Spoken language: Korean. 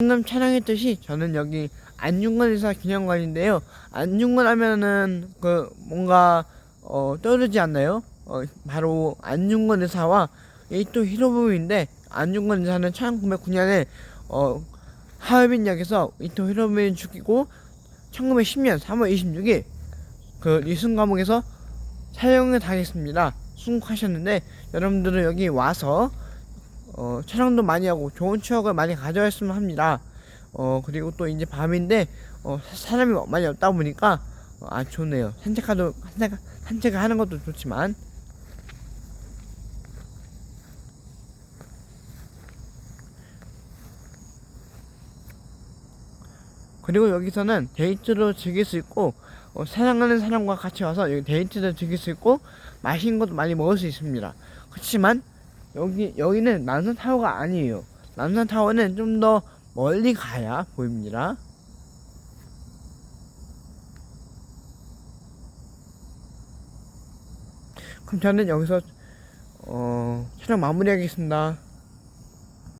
방금 촬영했듯이 저는 여기 안중근 의사 기념관인데요. 안중근 하면은 그 뭔가 어 떠오르지 않나요? 어 바로 안중근 의사와 이 또 히로부미인데 안중근 의사는 1909년에 어 하얼빈역에서 이토 히로부미를 죽이고 1910년 3월 26일 그 리순 감옥에서 사형을 당했습니다. 순국하셨는데 여러분들은 여기 와서 어, 촬영도 많이 하고 좋은 추억을 많이 가져왔으면 합니다. 어, 그리고 또 이제 밤인데 어, 사- 사람이 많이 없다 보니까 어, 아 좋네요. 산책하도 산책 산책을 하는 것도 좋지만 그리고 여기서는 데이트로 즐길 수 있고 어, 사랑하는 사람과 같이 와서 여기 데이트도 즐길 수 있고 맛있는 것도 많이 먹을 수 있습니다. 그렇지만 여기 여기는 남산 타워가 아니에요. 남산 타워는 좀 더 멀리 가야 보입니다. 그럼 저는 여기서 어, 촬영 마무리하겠습니다.